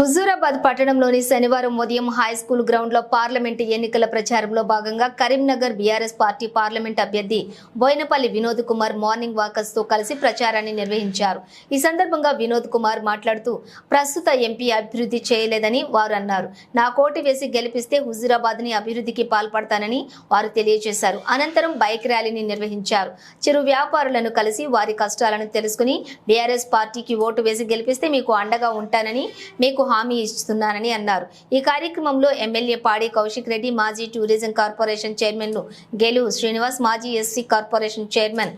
హుజూరాబాద్ పట్టణంలోని శనివారం ఉదయం హై స్కూల్ గ్రౌండ్లో పార్లమెంటు ఎన్నికల ప్రచారంలో భాగంగా కరీంనగర్ బీఆర్ఎస్ పార్టీ పార్లమెంట్ అభ్యర్థి బోయినపల్లి వినోద్ కుమార్ మార్నింగ్ వాకర్స్తో కలిసి ప్రచారాన్ని నిర్వహించారు. ఈ సందర్భంగా వినోద్ కుమార్ మాట్లాడుతూ ప్రస్తుత ఎంపీ అభివృద్ధి చేయలేదని వారు అన్నారు. నా కోటి వేసి గెలిపిస్తే హుజూరాబాద్ని అభివృద్ధికి పాల్పడతానని వారు తెలియజేశారు. అనంతరం బైక్ ర్యాలీని నిర్వహించారు. చిరు వ్యాపారులను కలిసి వారి కష్టాలను తెలుసుకుని బీఆర్ఎస్ పార్టీకి ఓటు వేసి గెలిపిస్తే మీకు అండగా ఉంటానని మీకు హామీ ఇస్తున్నానని అన్నారు ఈ కార్యక్రమంలో ఎమ్మెల్యే పాడి కౌశిక్ రెడ్డి మాజీ టూరిజం కార్పొరేషన్ చైర్మన్లు గెలు శ్రీనివాస్ మాజీ SC corporation chairman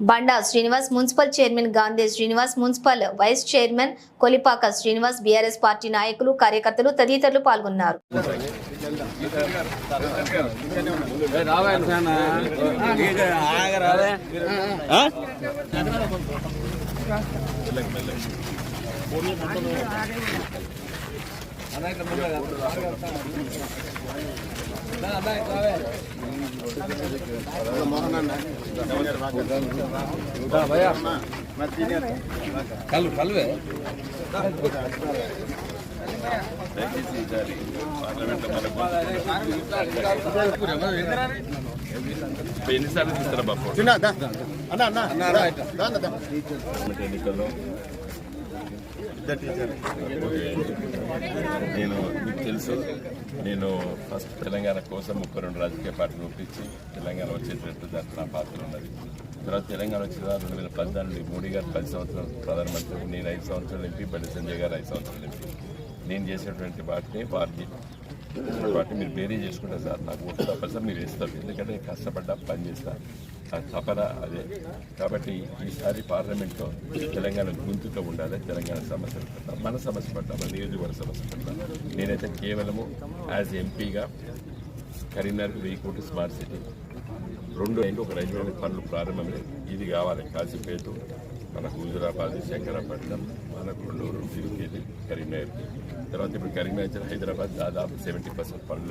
Banda Srinivas municipal chairman Gandhi Srinivas municipal vice chairman Kolipaka Srinivas BRS party నాయకులు కార్యకర్తలు తదితరులు పాల్గొన్నారు కలు కలువే ఎన్నిసార్లు తీస్తారా బాబు చిన్న దా. అన్న అన్న అన్న, రా ఇట్లా. దా, దా, దా. ఎన్నికల్లో. నేను మీకు తెలుసు నేను ఫస్ట్ తెలంగాణ కోసం ముప్పై రెండు రాజకీయ పార్టీలు ఒప్పించి తెలంగాణ వచ్చేటట్టు దాంట్లో నా పాత్ర ఉన్నది. తర్వాత తెలంగాణ వచ్చిన తర్వాత రెండు వేల పద్నాలుగు మోడీ గారు పది సంవత్సరాలు ప్రధానమంత్రి నేను ఐదు సంవత్సరాలు ఎంపీ బండి సంజయ్ గారు ఐదు సంవత్సరాలు ఎంపీ. నేను చేసేటువంటి పార్టీ పార్టీ పార్టీ మీరు బేరీ చేసుకుంటారు సార్ నాకు ఓటు తప్పనిసరి మీరు వేస్తారు. ఎందుకంటే నేను కష్టపడ్డా పని చేస్తాను తపన అదే. కాబట్టి ఈసారి పార్లమెంట్లో తెలంగాణ గొంతుగా ఉండాలి తెలంగాణ సమస్యలు పట్ల మన సమస్య పట్ల మన నియోజకవర్గ సమస్య పట్ల నేనైతే కేవలము యాజ్ ఎంపీగా కరీంనగర్ వెయ్యి కోటి స్మార్ట్ సిటీ. రెండు ఐదు ఒక రైల్వే పనులు ప్రారంభమే ఇది కావాలి కాశీపేట మనకు హుజురాబాద్ శంకరాపట్నం మనకు కొల్లూరు తిరుపతి కరీంనగర్. తర్వాత ఇప్పుడు కరీంనగర్ హైదరాబాద్ దాదాపు సెవెంటీ పర్సెంట్ పనులు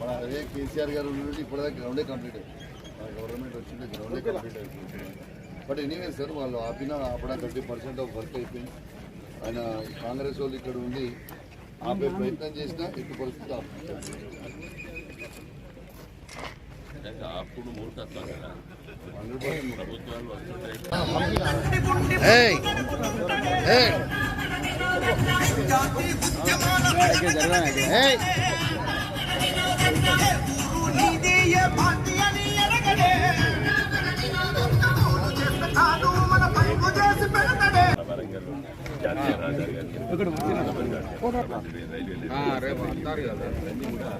మన అదే కేసీఆర్ గారు నుండి ఇప్పటిదాకా గ్రౌండే కంప్లీట్ అయింది. మన గవర్నమెంట్ వచ్చిండే గ్రౌండే కంప్లీట్ అయిపోయింది బట్ ఎనీవే సార్ వాళ్ళు ఆపిన ఆపడా థర్టీ పర్సెంట్ ఆఫ్ వర్క్ అయిపోయింది. ఆయన కాంగ్రెస్ వాళ్ళు ఇక్కడ ఉండి ఆపే ప్రయత్నం చేసినా ఎట్టి పరిస్థితి అప్పుడు కదా. పర్సెంట్ ప్రభుత్వాలు వస్తుంటాయి ఏయ్! రేపు అంటారు కదా. ఇవన్నీ కూడా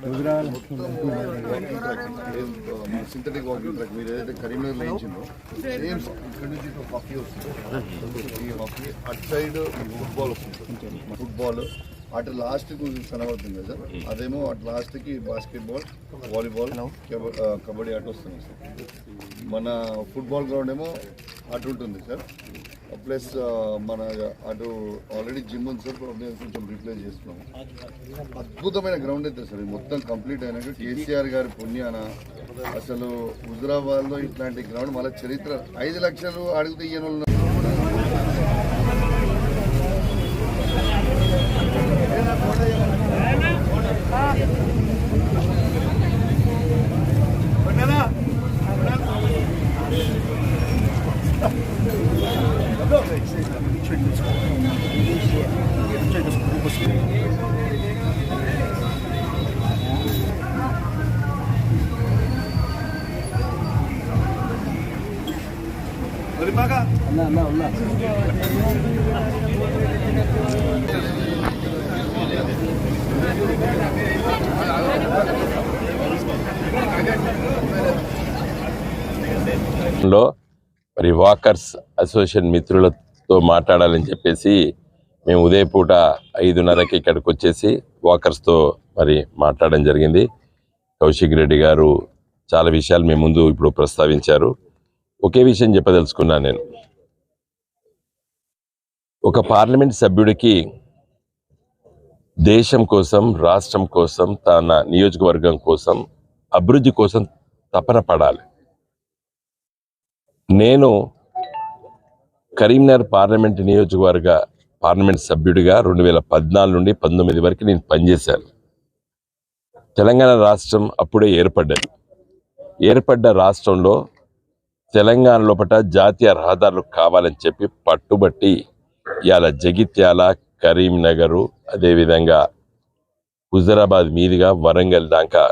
ఎందుకంటే సింథటిక్ వాకింగ్ ట్రాక్ మీరు ఏదైతే కరీంనగర్ ఇచ్చిందో సేమ్ ఇక్కడ నుంచి హాకీ వస్తుంది ఈ హాకీ అటు సైడ్ ఫుట్బాల్ వస్తుంది ఫుట్బాల్ అటు లాస్ట్ కనబడుతుంది కదా సార్ అదేమో అటు లాస్ట్కి బాస్కెట్ బాల్ వాలీబాల్ కబడ్డీ అటు వస్తుంది సార్ మన ఫుట్బాల్ గ్రౌండ్ ఏమో అటు ఉంటుంది సార్ ప్లస్ మన అటు ఆల్రెడీ జిమ్ ఉంది సార్ మేము కొంచెం రీప్లేస్ చేస్తున్నాము అద్భుతమైన గ్రౌండ్ అయితే సార్ ఇది మొత్తం కంప్లీట్ అయినట్టు కేసీఆర్ గారి పుణ్యాన అసలు హుజరాబాద్లో ఇట్లాంటి గ్రౌండ్ మళ్ళీ చరిత్ర. ఐదు లక్షలు అడిగితే ఈయన లో మరి వాకర్స్ అసోసియేషన్ మిత్రులతో మాట్లాడాలని చెప్పేసి మేము ఉదయపూట ఐదున్నరకి ఇక్కడికి వచ్చేసి వాకర్స్తో మరి మాట్లాడడం జరిగింది. కౌశిక్ రెడ్డి గారు చాలా విషయాలు మీ ముందు ఇప్పుడు ప్రస్తావించారు. ఒకే విషయం చెప్పదలుచుకున్నాను నేను. ఒక పార్లమెంట్ సభ్యుడికి దేశం కోసం రాష్ట్రం కోసం తన నియోజకవర్గం కోసం అభివృద్ధి కోసం తపన పడాలి. నేను కరీంనగర్ పార్లమెంట్ నియోజకవర్గ పార్లమెంట్ సభ్యుడిగా రెండు వేల పద్నాలుగు నుండి పంతొమ్మిది వరకు నేను పనిచేశాను. తెలంగాణ రాష్ట్రం అప్పుడే ఏర్పడ్డది. ఏర్పడ్డ రాష్ట్రంలో తెలంగాణ లోపల జాతీయ రహదారులు కావాలని చెప్పి పట్టుబట్టి ఇవాళ జగిత్యాల కరీంనగరు అదేవిధంగా హుజరాబాద్ మీదుగా వరంగల్ దాకా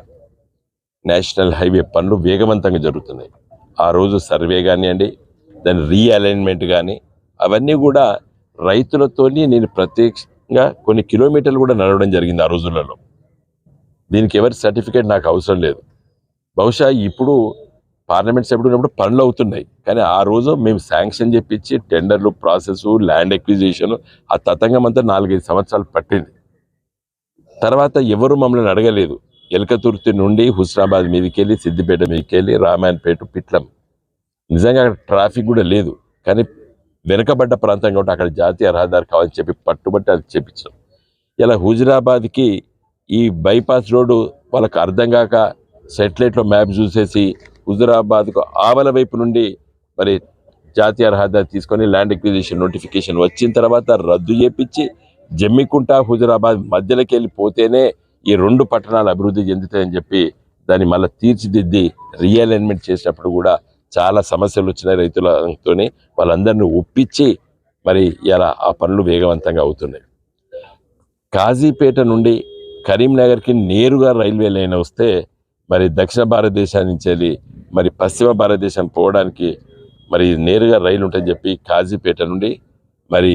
నేషనల్ హైవే పనులు వేగవంతంగా జరుగుతున్నాయి. ఆ రోజు సర్వే కానివ్వండి దాని రీఅలైన్మెంట్ కానీ అవన్నీ కూడా రైతులతోని నేను ప్రత్యేకంగా కొన్ని కిలోమీటర్లు కూడా నడవడం జరిగింది ఆ రోజులలో. దీనికి ఎవరి సర్టిఫికేట్ నాకు అవసరం లేదు. బహుశా ఇప్పుడు పార్లమెంట్ సభ్యుడు ఉన్నప్పుడు పనులు అవుతున్నాయి. కానీ ఆ రోజు మేము శాంక్షన్ చెప్పించి టెండర్లు ప్రాసెస్ ల్యాండ్ ఎక్విజిషన్ ఆ తతంగం అంతా నాలుగైదు సంవత్సరాలు పట్టింది. తర్వాత ఎవరు మమ్మల్ని అడగలేదు. ఎలకతుర్తి నుండి హుస్నాబాద్ మీదకి వెళ్ళి సిద్దిపేట మీదకి వెళ్ళి రామాయణపేట పిట్లం. నిజంగా అక్కడ ట్రాఫిక్ కూడా లేదు. కానీ వెనుకబడ్డ ప్రాంతం కాబట్టి అక్కడ జాతీయ రహదారి కావాలని చెప్పి పట్టుబట్టి అది చేపించాం ఇలా హుజరాబాద్కి ఈ బైపాస్ రోడ్డు వాళ్ళకు అర్థం కాక సెటిలైట్లో మ్యాప్ చూసేసి హుజరాబాద్కు ఆవల వైపు నుండి మరి జాతీయ రహదారి తీసుకొని ల్యాండ్ ఎక్విజిషన్ నోటిఫికేషన్ వచ్చిన తర్వాత రద్దు చేపించి జమ్మికుంట హుజరాబాద్ మధ్యలోకి వెళ్ళిపోతేనే ఈ రెండు పట్టణాలు అభివృద్ధి చెందుతాయని చెప్పి దాన్ని మళ్ళీ తీర్చిదిద్ది రీఅలైన్మెంట్ చేసినప్పుడు కూడా చాలా సమస్యలు వచ్చినాయి రైతులతో వాళ్ళందరినీ ఒప్పించి మరి ఇలా ఆ పనులు వేగవంతంగా అవుతున్నాయి. కాజీపేట నుండి కరీంనగర్కి నేరుగా రైల్వే లైన్ వస్తే మరి దక్షిణ భారతదేశాన్ని నుంచి వెళ్ళి మరి పశ్చిమ భారతదేశం పోవడానికి మరి నేరుగా రైలు ఉంటుందని చెప్పి కాజీపేట నుండి మరి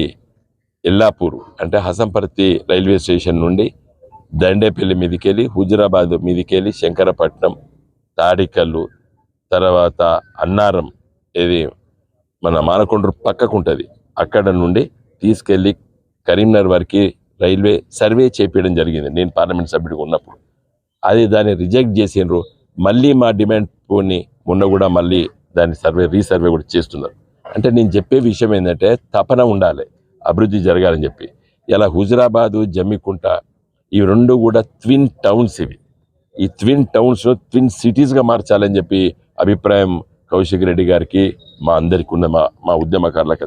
ఎల్లాపూర్ అంటే హసంపర్తి రైల్వే స్టేషన్ నుండి దండేపల్లి మీదికెళ్ళి హుజరాబాద్ మీదికెళ్ళి శంకరపట్నం తాడికల్లు తర్వాత అన్నారం ఇది మన మానకొండ్రు పక్కకు ఉంటుంది. అక్కడ నుండి తీసుకెళ్ళి కరీంనగర్ వరకు రైల్వే సర్వే చేపించడం జరిగింది. నేను పార్లమెంట్ సభ్యుడిగా ఉన్నప్పుడు. అది దాన్ని రిజెక్ట్ చేసిండ్రు. మళ్ళీ మా డిమాండ్ పోని మొన్న కూడా మళ్ళీ దాన్ని సర్వే రీసర్వే కూడా చేస్తున్నారు. అంటే నేను చెప్పే విషయం ఏంటంటే తపన ఉండాలి అభివృద్ధి జరగాలని చెప్పి. ఇలా హుజరాబాదు జమ్మికుంట ఈ రెండు కూడా ట్విన్ టౌన్స్ ఇవి. ఈ ట్విన్ టౌన్స్ ట్విన్ సిటీస్గా మార్చాలని చెప్పి అభిప్రాయం కౌశిక్ రెడ్డి గారికి మా అందరికి ఉన్న మా మా ఉద్యమకారులకు